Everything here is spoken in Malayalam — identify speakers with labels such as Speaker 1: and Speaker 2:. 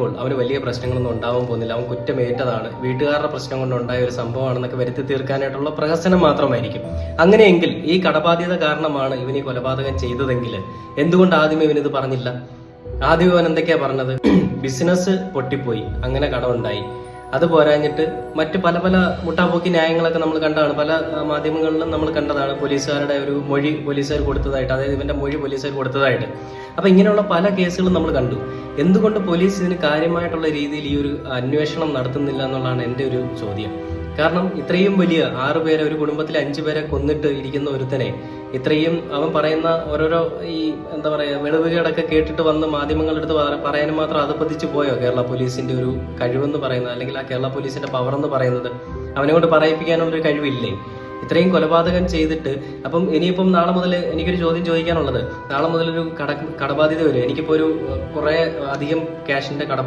Speaker 1: പറയുമ്പോൾ അവന് വലിയ പ്രശ്നങ്ങളൊന്നും ഉണ്ടാവാൻ പോകുന്നില്ല. അവൻ കുറ്റമേറ്റതാണ് വീട്ടുകാരുടെ പ്രശ്നം കൊണ്ടുണ്ടായ ഒരു സംഭവമാണെന്നൊക്കെ വരുത്തി തീർക്കാനായിട്ടുള്ള പ്രഹസനം മാത്രമായിരിക്കും. അങ്ങനെയെങ്കിൽ ഈ കടബാധ്യത കാരണമാണ് ഇവൻ ഈ കൊലപാതകം ചെയ്തതെങ്കിൽ. എന്തുകൊണ്ട് ആദ്യമേ ഇവനിത് പറഞ്ഞില്ല? ആദ്യം അവൻ എന്തൊക്കെയാ പറഞ്ഞത്? ബിസിനസ് പൊട്ടിപ്പോയി. അങ്ങനെ കടമുണ്ടായി. അത് പോരാഞ്ഞിട്ട് മറ്റ് പല പല മുട്ടാപ്പോക്കി ന്യായങ്ങളൊക്കെ നമ്മൾ കണ്ടതാണ്. പല മാധ്യമങ്ങളിലും നമ്മൾ കണ്ടതാണ് പോലീസുകാരുടെ ഒരു മൊഴി പോലീസുകാർ കൊടുത്തതായിട്ട്. അതായത് ഇവന്റെ മൊഴി പോലീസുകാർ കൊടുത്തതായിട്ട്. അപ്പൊ ഇങ്ങനെയുള്ള പല കേസുകളും നമ്മൾ കണ്ടു. എന്തുകൊണ്ട് പോലീസ് ഇതിന് കാര്യമായിട്ടുള്ള രീതിയിൽ ഈ ഒരു അന്വേഷണം നടത്തുന്നില്ല എന്നുള്ളതാണ് എന്റെ ഒരു ചോദ്യം. കാരണം ഇത്രയും വലിയ ആറു പേരെ ഒരു കുടുംബത്തിൽ അഞ്ചു പേരെ കൊന്നിട്ട് ഇരിക്കുന്ന ഒരുത്തനെ ഇത്രയും അവൻ പറയുന്ന ഓരോരോ ഈ എന്താ പറയാ വെളിവുകേടൊക്കെ കേട്ടിട്ട് വന്ന് മാധ്യമങ്ങളുടെ അടുത്ത് പറ- പറയാനും മാത്രം അധപ്പതിച്ചു പോയോ? കേരള പോലീസിന്റെ ഒരു കഴിവെന്ന് പറയുന്നത് അല്ലെങ്കിൽ ആ കേരള പോലീസിന്റെ പവർ എന്ന് പറയുന്നത് അവനെ കൊണ്ട് പറയിപ്പിക്കാനുള്ള ഒരു കഴിവില്ലേ? ഇത്രയും കൊലപാതകം ചെയ്തിട്ട് അപ്പം ഇനിയിപ്പം നാളെ മുതൽ എനിക്കൊരു ചോദ്യം ചോദിക്കാനുള്ളത്. നാളെ മുതൽ ഒരു കട കടബാധ്യത വരും. എനിക്കിപ്പോൾ ഒരു കുറേ അധികം ക്യാഷിന്റെ കട